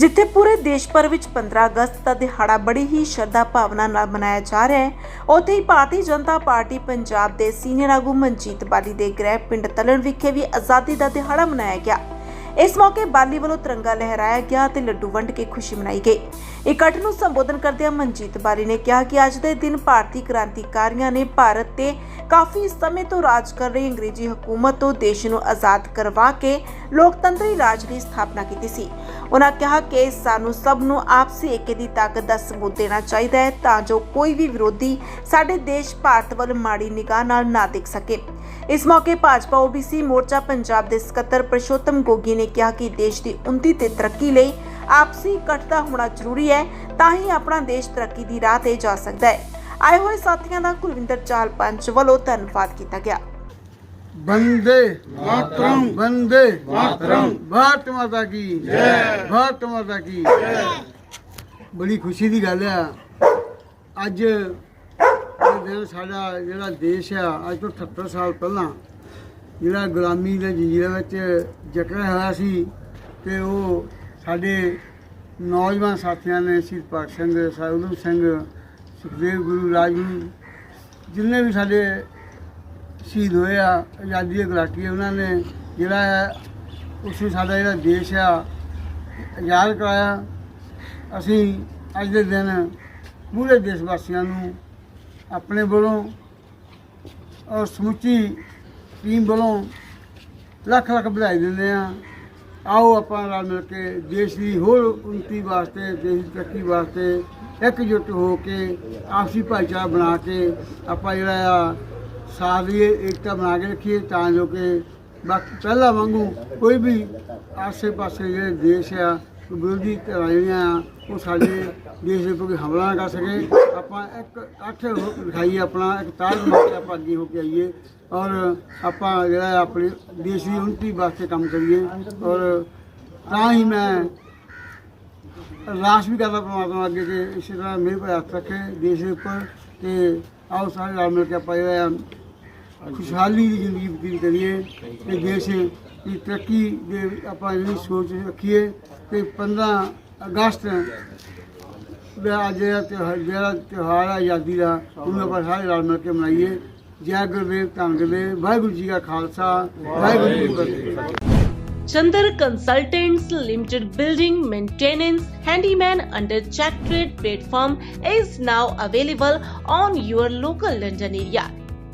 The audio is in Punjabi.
ਜਿੱਥੇ ਪੂਰੇ ਦੇਸ਼ ਭਰ ਵਿੱਚ 15 ਅਗਸਤ ਦਾ ਦਿਹਾੜਾ ਬੜੀ ਹੀ ਸ਼ਰਧਾ ਭਾਵਨਾ ਨਾਲ ਮਨਾਇਆ ਜਾ ਰਿਹਾ ਹੈ, ਉੱਥੇ ਹੀ ਭਾਰਤੀ ਜਨਤਾ ਪਾਰਟੀ ਪੰਜਾਬ ਦੇ ਸੀਨੀਅਰ ਆਗੂ ਮਨਜੀਤ ਬਾਲੀ ਦੇ ਗ੍ਰਹਿ ਪਿੰਡ ਤਲਣ ਵਿਖੇ ਵੀ ਆਜ਼ਾਦੀ ਦਾ ਦਿਹਾੜਾ ਮਨਾਇਆ ਗਿਆ। ਇਸ ਮੌਕੇ ਬਾਲੀ ਵੱਲੋਂ ਤਿਰੰਗਾ ਲਹਿਰਾਇਆ ਗਿਆ ਤੇ ਲੱਡੂ ਵੰਡ ਕੇ ਖੁਸ਼ੀ ਮਨਾਈ ਗਈ। ਇਕੱਠ ਨੂੰ ਸੰਬੋਧਨ ਕਰਦਿਆਂ ਮਨਜੀਤ ਬਾਲੀ ਨੇ ਕਿਹਾ ਕਿ ਅੱਜ ਦੇ ਦਿਨ ਭਾਰਤੀ ਕ੍ਰਾਂਤੀਕਾਰੀਆਂ ਨੇ ਭਾਰਤ ਤੇ ਕਾਫੀ ਸਮੇਂ ਤੋਂ ਰਾਜ ਕਰ ਰਹੀ ਅੰਗਰੇਜ਼ੀ ਹਕੂਮਤ ਤੋਂ ਦੇਸ਼ ਨੂੰ ਆਜ਼ਾਦ ਕਰਵਾ ਕੇ ਲੋਕਤੰਤਰੀ ਰਾਜ ਦੀ ਸਥਾਪਨਾ ਕੀਤੀ ਸੀ। ਉਹਨਾਂ ਕਿਹਾ ਕਿ ਸਾਨੂੰ ਸਭ ਨੂੰ ਆਪਸੀ ਏਕੇ ਦੀ ਤਾਕਤ ਦਾ ਸਬੂਤ ਦੇਣਾ ਚਾਹੀਦਾ ਹੈ ਤਾਂ ਜੋ ਕੋਈ ਵੀ ਵਿਰੋਧੀ ਸਾਡੇ ਦੇਸ਼ ਭਾਰਤ ਵੱਲ ਮਾੜੀ ਨਿਗਾਹ ਨਾਲ ਨਾ ਦੇਖ ਸਕੇ। ਇਸ ਮੌਕੇ ਭਾਜਪਾ ਓਬੀਸੀ ਮੋਰਚਾ ਪੰਜਾਬ ਦੇ ਸਕੱਤਰ ਪ੍ਰਸ਼ੋਤਮ ਗੋਗੀ ਨੇ ਕਿਹਾ ਕਿ ਦੇਸ਼ ਦੀ ਉન્નਤੀ ਤੇ ਤਰੱਕੀ ਲਈ ਆਪਸੀ ਇਕੱਠਤਾ ਹੋਣਾ ਜ਼ਰੂਰੀ ਹੈ, ਤਾਂ ਹੀ ਆਪਣਾ ਦੇਸ਼ ਤਰੱਕੀ ਦੀ ਰਾਹ ਤੇ ਜਾ ਸਕਦਾ ਹੈ। ਆਏ ਹੋਏ ਸਾਥੀਆਂ ਦਾ ਕੁਲਵਿੰਦਰ ਚਾਲ ਪੰਚ ਵੱਲੋਂ ਧੰਨਵਾਦ ਕੀਤਾ ਗਿਆ। वंदे मातरम वंदे मातरम भारत माता की जय भारत माता की ਬੜੀ ਖੁਸ਼ੀ ਦੀ ਗੱਲ ਆ ਅੱਜ ਇਹ ਦਿਨ ਸਾਡਾ ਜਿਹੜਾ ਦੇਸ਼ ਆ ਅੱਜ ਤੋਂ 78 ਸਾਲ ਪਹਿਲਾਂ ਜਿਹੜਾ ਗੁਲਾਮੀ ਦੇ ਜੰਜੀਰਾਂ ਵਿੱਚ ਜਕੜਿਆ ਹੋਇਆ ਸੀ ਤੇ ਉਹ ਸਾਡੇ ਨੌਜਵਾਨ ਸਾਥੀਆਂ ਨੇ ਸ਼ਹੀਦ ਭਗਤ ਸਿੰਘ ਸਾਹਿਬ ਸਿੰਘ ਸੁਖਦੇਵ ਗੁਰੂ ਰਾਜਗੁਰੂ ਜਿੰਨੇ ਵੀ ਸਾਡੇ ਸ਼ਹੀਦ ਹੋਏ ਆ, ਆਜ਼ਾਦੀ ਦੇ ਗੁਲਾਟੀ ਉਹਨਾਂ ਨੇ, ਜਿਹੜਾ ਹੈ ਉਸ ਨੂੰ ਸਾਡਾ ਜਿਹੜਾ ਦੇਸ਼ ਆ, ਆਜ਼ਾਦ ਕਰਾਇਆ। ਅਸੀਂ ਅੱਜ ਦੇ ਦਿਨ ਪੂਰੇ ਦੇਸ਼ ਵਾਸੀਆਂ ਨੂੰ ਆਪਣੇ ਵੱਲੋਂ ਔਰ ਸਮੁੱਚੀ ਟੀਮ ਵੱਲੋਂ ਲੱਖ ਲੱਖ ਵਧਾਈ ਦਿੰਦੇ ਆ ਆਓ ਆਪਾਂ ਰਲ ਮਿਲ ਕੇ ਦੇਸ਼ ਦੀ ਹੋਰ ਉન્નਤੀ ਵਾਸਤੇ, ਦੇਸ਼ ਦੀ ਤਰੱਕੀ ਵਾਸਤੇ ਇਕਜੁੱਟ ਹੋ ਕੇ ਆਪਸੀ ਭਾਈਚਾਰਾ ਬਣਾ ਕੇ ਆਪਾਂ ਜਿਹੜਾ ਆ ਸਾਥ ਦੀ ਏਕਤਾ ਬਣਾ ਕੇ ਰੱਖੀਏ ਤਾਂ ਜੋ ਕਿ ਬਾਕੀ ਪਹਿਲਾਂ ਵਾਂਗੂ ਕੋਈ ਵੀ ਆਸੇ ਪਾਸੇ ਜਿਹੜੇ ਦੇਸ਼ ਆ ਵਿਰੋਧੀ ਧਿਰਾਂ ਜਿਹੜੀਆਂ ਆ, ਉਹ ਸਾਡੇ ਦੇਸ਼ ਦੇ ਉੱਪਰ ਕੋਈ ਹਮਲਾ ਨਾ ਕਰ ਸਕੇ। ਆਪਾਂ ਇੱਕ ਅੱਠ ਦਿਖਾਈਏ ਆਪਣਾ, ਇੱਕ ਤਾਲ ਬਣਾ ਕੇ ਆਪਾਂ ਅੱਗੇ ਹੋ ਕੇ ਆਈਏ ਔਰ ਆਪਾਂ ਜਿਹੜਾ ਹੈ ਆਪਣੇ ਦੇਸ਼ ਦੀ ਉન્નਤੀ ਵਾਸਤੇ ਕੰਮ ਕਰੀਏ ਔਰ ਤਾਂ ਹੀ ਮੈਂ ਅਰਦਾਸ ਵੀ ਕਰਦਾ ਪਰਮਾਤਮਾ ਅੱਗੇ ਕਿ ਇਸੇ ਤਰ੍ਹਾਂ ਮੇਰੇ ਪਰ ਹੱਥ ਰੱਖੇ ਦੇਸ਼ ਦੇ ਉੱਪਰ ਤੇ ਆਓ ਸਾਰੇ ਰਲ ਮਿਲ ਕੇ ਆਪਾਂ ਜਿਹੜਾ ਆ ਖੁਸ਼ਹਾਲੀ ਦੀ ਜ਼ਿੰਦਗੀ ਬਤੀਤ ਕਰੀਏ ਤੇ ਦੇਸ਼ ਦੀ ਤਰੱਕੀ ਦੇ ਆਪਾਂ ਜਿਹੜੀ ਸੋਚ ਰੱਖੀਏ ਤੇ 15 ਅਗਸਤ ਦਾ ਅੱਜ ਜਿਹੜਾ ਤਿਉਹਾਰ ਜਿਹੜਾ ਤਿਉਹਾਰ ਆ ਆਜ਼ਾਦੀ ਦਾ ਉਹਨੂੰ ਆਪਾਂ ਸਾਰੇ ਰਲ ਮਿਲ ਕੇ ਮਨਾਈਏ ਜੈ ਗੁਰਦੇਵ ਧੰਨ ਗੁਰਦੇਵ ਵਾਹਿਗੁਰੂ ਜੀ ਕਾ ਖਾਲਸਾ ਵਾਹਿਗੁਰੂ ਜੀ ਕੀ ਫਤਿਹ Chandar Consultants Limited building maintenance handyman under check trade platform is now available on your local London area.